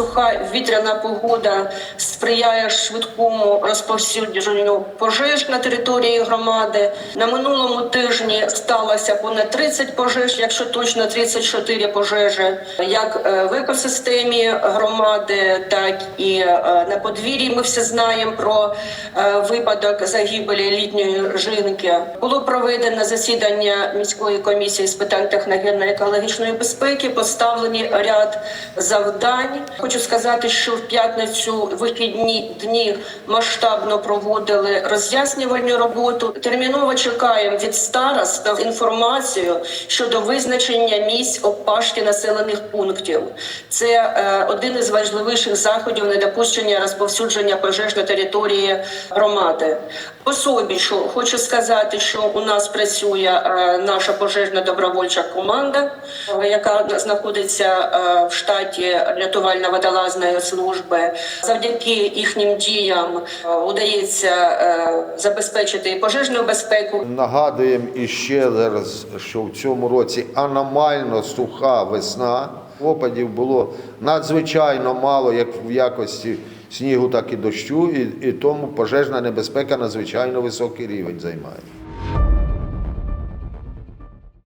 суха вітряна погода сприяє швидкому розповсюдженню пожеж на території громади. На минулому тижні сталося понад 30 пожеж, якщо точно 34 пожежі, як е, в екосистемі громади, так і е, на подвір'ї. Ми всі знаємо про е, випадок загибелі літньої жінки. Було проведено засідання міської комісії з питань техногенно-екологічної безпеки. Поставлені ряд завдань. Хочу сказати, що в п'ятницю вихідні дні масштабно проводили роз'яснювальну роботу. Терміново чекаємо від старост інформацію щодо визначення місць обпашки населених пунктів. Це е, один із важливіших заходів недопущення розповсюдження пожеж на території громади. По собі, що хочу сказати, що у нас працює е, наша пожежна добровольча команда, яка знаходиться е, в штаті рятувально-водолазної служби. Завдяки їхнім діям е, удається е, забезпечити і пожежну безпеку, Нагадуємо іще раз, що в цьому році аномально суха весна. Опадів було надзвичайно мало, як в якості снігу, так і дощу, і, і тому пожежна небезпека надзвичайно високий рівень займає.